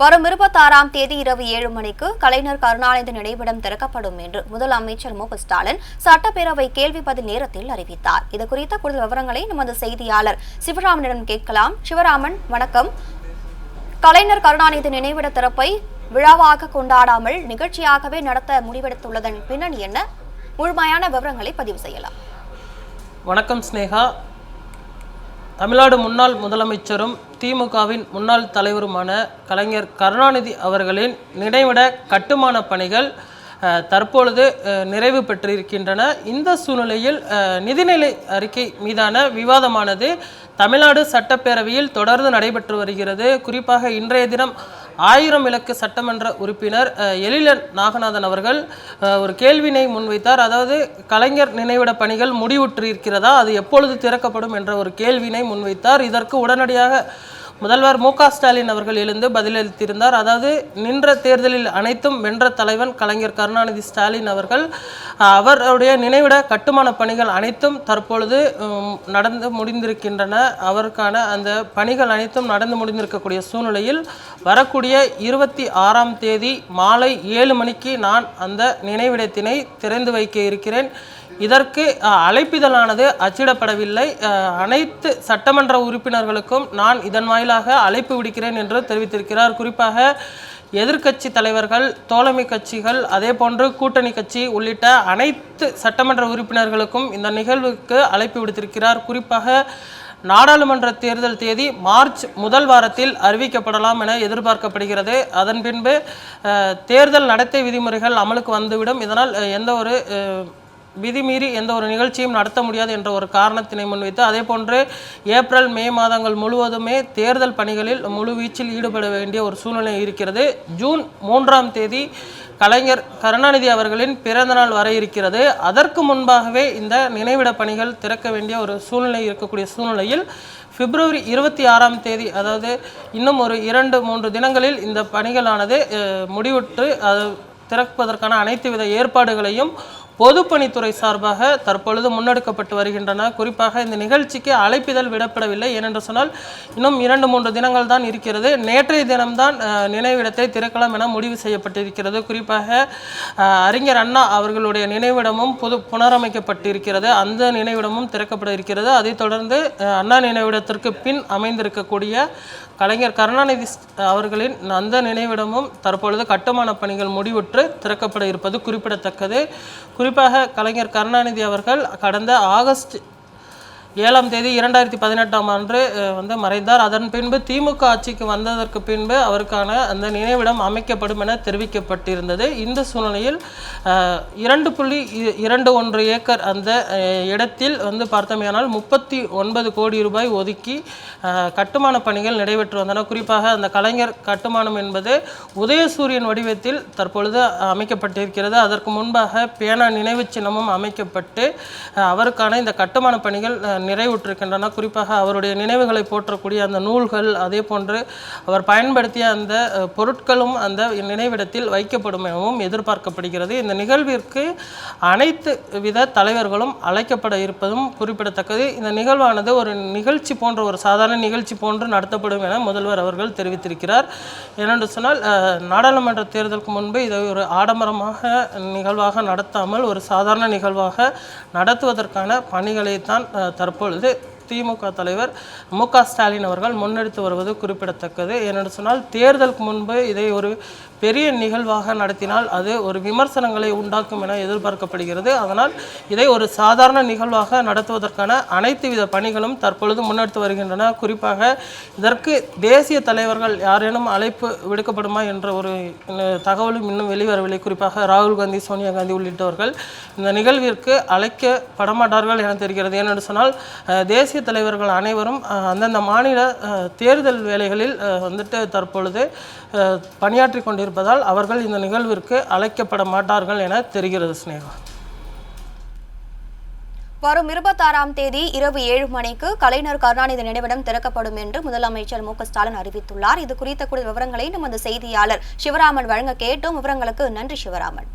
வரும் இருபத்தாறாம் தேதி இரவு ஏழு மணிக்கு கலைஞர் கருணாநிதி நினைவிடம் திறக்கப்படும் என்று முதலமைச்சர் மு ஸ்டாலின் சட்டப்பேரவை கேள்வி பதில் நேரத்தில் அறிவித்தார். இது குறித்த கூடுதல் விவரங்களை நமது செய்தியாளர் சிவராமனிடம் கேட்கலாம். சிவராமன் வணக்கம். கலைஞர் கருணாநிதி நினைவிட திறப்பை விழாவாக கொண்டாடாமல் நிகழ்ச்சியாகவே நடத்த முடிவெடுத்துள்ளதன் பின்னணி என்ன? முழுமையான விவரங்களை பதிவு செய்யலாம். வணக்கம் ஸ்னேகா. தமிழ்நாடு முன்னாள் முதலமைச்சரும் திமுகவின் முன்னாள் தலைவருமான கலைஞர் கருணாநிதி அவர்களின் நினைவிட கட்டுமான பணிகள் தற்பொழுது நிறைவு பெற்றிருக்கின்றன. இந்த சூழ்நிலையில் நிதிநிலை அறிக்கை மீதான விவாதமானது தமிழ்நாடு சட்டப்பேரவையில் தொடர்ந்து நடைபெற்று வருகிறது. குறிப்பாக இன்றைய தினம் ஆயிரம் இலக்கு சட்டமன்ற உறுப்பினர் எழிலன் நாகநாதன் அவர்கள் ஒரு கேள்வினை முன்வைத்தார். அதாவது கலைஞர் நினைவிட பணிகள் முடிவுற்று இருக்கிறதா அது எப்பொழுது திறக்கப்படும் என்ற ஒரு கேள்வினை முன்வைத்தார். இதற்கு உடனடியாக முதல்வர் மு ஸ்டாலின் அவர்கள் எழுந்து பதிலளித்திருந்தார். அதாவது நின்ற தேர்தலில் அனைத்தும் வென்ற தலைவன் கலைஞர் கருணாநிதி ஸ்டாலின் அவர்கள் அவருடைய நினைவிட கட்டுமான பணிகள் அனைத்தும் தற்பொழுது நடந்து முடிந்திருக்கின்றன. அவருக்கான அந்த பணிகள் அனைத்தும் நடந்து முடிந்திருக்கக்கூடிய சூழ்நிலையில் வரக்கூடிய இருபத்தி ஆறாம் தேதி மாலை ஏழு மணிக்கு நான் அந்த நினைவிடத்தினை திறந்து வைக்க இருக்கிறேன். இதற்கு அழைப்பிதழானது அச்சிடப்படவில்லை. அனைத்து சட்டமன்ற உறுப்பினர்களுக்கும் நான் இதன் வாயிலாக அழைப்பு விடுக்கிறேன் என்று தெரிவித்திருக்கிறார். குறிப்பாக எதிர்க்கட்சி தலைவர்கள் தோழமை கட்சிகள் அதே போன்று கூட்டணி கட்சி உள்ளிட்ட அனைத்து சட்டமன்ற உறுப்பினர்களுக்கும் இந்த நிகழ்வுக்கு அழைப்பு விடுத்திருக்கிறார். குறிப்பாக நாடாளுமன்ற தேர்தல் தேதி மார்ச் முதல் வாரத்தில் அறிவிக்கப்படலாம் என எதிர்பார்க்கப்படுகிறது. அதன் பின்பு தேர்தல் நடத்தை விதிமுறைகள் அமலுக்கு வந்துவிடும். இதனால் எந்த ஒரு விதிமீறி எந்த ஒரு நிகழ்ச்சியும் நடத்த முடியாது என்ற ஒரு காரணத்தினை முன்வைத்து அதே போன்று ஏப்ரல் மே மாதங்கள் முழுவதுமே தேர்தல் பணிகளில் முழு வீச்சில் ஈடுபட வேண்டிய ஒரு சூழ்நிலை இருக்கிறது. ஜூன் மூன்றாம் தேதி கலைஞர் கருணாநிதி அவர்களின் பிறந்தநாள் வர இருக்கிறது. அதற்கு முன்பாகவே இந்த நினைவிட பணிகள் திறக்க வேண்டிய ஒரு சூழ்நிலை இருக்கக்கூடிய சூழ்நிலையில் பிப்ரவரி இருபத்தி ஆறாம் தேதி அதாவது இன்னும் ஒரு இரண்டு மூன்று தினங்களில் இந்த பணிகளானது முடிவுற்று அது திறப்பதற்கான அனைத்து வித ஏற்பாடுகளையும் பொதுப்பணித்துறை சார்பாக தற்பொழுது முன்னெடுக்கப்பட்டு வருகின்றன. குறிப்பாக இந்த நிகழ்ச்சிக்கு அழைப்பிதழ் விடப்படவில்லை. ஏனென்று சொன்னால் இன்னும் இரண்டு மூன்று தினங்கள் தான் இருக்கிறது. நேற்றைய தினம்தான் நினைவிடத்தை திறக்கலாம் என முடிவு செய்யப்பட்டிருக்கிறது. குறிப்பாக அறிஞர் அண்ணா அவர்களுடைய நினைவிடமும் புது புனரமைக்கப்பட்டிருக்கிறது. அந்த நினைவிடமும் திறக்கப்பட இருக்கிறது. அதைத் தொடர்ந்து அண்ணா நினைவிடத்திற்கு பின் அமைந்திருக்கக்கூடிய கலைஞர் கருணாநிதி அவர்களின் அந்த நினைவிடமும் தற்பொழுது கட்டுமான பணிகள் முடிவுற்று திறக்கப்பட இருப்பது குறிப்பிடத்தக்கது. குறிப்பாக கலைஞர் கருணாநிதி அவர்கள் கடந்த ஆகஸ்ட் ஏழாம் தேதி இரண்டாயிரத்தி பதினெட்டாம் ஆண்டு வந்து மறைந்தார். அதன் பின்பு திமுக ஆட்சிக்கு வந்ததற்கு பின்பு அவருக்கான அந்த நினைவிடம் அமைக்கப்படும் என தெரிவிக்கப்பட்டிருந்தது. இந்த சூழ்நிலையில் இரண்டு புள்ளி இ- இரண்டு ஒன்று ஏக்கர் அந்த இடத்தில் வந்து பார்த்தோமேனால் முப்பத்தி ஒன்பது கோடி ரூபாய் ஒதுக்கி கட்டுமான பணிகள் நடைபெற்று வந்தன. குறிப்பாக அந்த கலைஞர் கட்டுமானம் என்பது உதயசூரியன் வடிவத்தில் தற்பொழுது அமைக்கப்பட்டிருக்கிறது. அதற்கு முன்பாக பேனா நினைவு சின்னமும் அமைக்கப்பட்டு அவருக்கான இந்த கட்டுமான பணிகள் நிறைவுற்றிருக்கின்றன. குறிப்பாக அவருடைய நினைவுகளை போற்றக்கூடிய அந்த நூல்கள் அதே போன்று அவர் பயன்படுத்திய அந்த பொருட்களும் அந்த நினைவிடத்தில் வைக்கப்படும் எனவும் எதிர்பார்க்கப்படுகிறது. இந்த நிகழ்விற்கு அனைத்து வித தலைவர்களும் அழைக்கப்பட இருப்பதும் குறிப்பிடத்தக்கது. இந்த நிகழ்வானது ஒரு நிகழ்ச்சி போன்ற ஒரு சாதாரண நிகழ்ச்சி போன்று நடத்தப்படும் என முதல்வர் அவர்கள் தெரிவித்திருக்கிறார். ஏனென்று சொன்னால் நாடாளுமன்ற தேர்தலுக்கு முன்பு இதை ஒரு ஆடம்பரமாக நிகழ்வாக நடத்தாமல் ஒரு சாதாரண நிகழ்வாக நடத்துவதற்கான பணிகளைத்தான் தற்போது தற்பொழுது திமுக தலைவர் மு க ஸ்டாலின் அவர்கள் முன்னெடுத்து வருவது குறிப்பிடத்தக்கது. என்னென்னு சொன்னால் தேர்தலுக்கு முன்பு இதை ஒரு பெரிய நிகழ்வாக நடத்தினால் அது ஒரு விமர்சனங்களை உண்டாக்கும் என எதிர்பார்க்கப்படுகிறது. அதனால் இதை ஒரு சாதாரண நிகழ்வாக நடத்துவதற்கான அனைத்து வித பணிகளும் தற்பொழுது முன்னெடுத்து வருகின்றன. குறிப்பாக இதற்கு தேசிய தலைவர்கள் யாரேனும் அழைப்பு விடுக்கப்படுமா என்ற ஒரு தகவலும் இன்னும் வெளிவரவில்லை. குறிப்பாக ராகுல் காந்தி சோனியா காந்தி உள்ளிட்டவர்கள் இந்த நிகழ்விற்கு அழைக்கப்படமாட்டார்கள் என தெரிகிறது. ஏனென்று சொன்னால் தேசிய தலைவர்கள் அனைவரும் அந்தந்த மாநில தேர்தல் வேலைகளில் வந்துட்டு தற்பொழுது பணியாற்றி பணியாற்றி இருப்பதால் அவர்கள் இந்த நிகழ்விற்கு அழைக்கப்பட மாட்டார்கள் என தெரிகிறது சினேகா வரும் இருபத்தாறாம் தேதி இரவு ஏழு மணிக்கு கலைஞர் கருணாநிதி நினைவிடம் திறக்கப்படும் என்று முதலமைச்சர் மு ஸ்டாலின் அறிவித்துள்ளார். இது குறித்த கூடுதல் விவரங்களை நமது செய்தியாளர் சிவராமன் வழங்க கேட்டோம். விவரங்களுக்கு நன்றி சிவராமன்.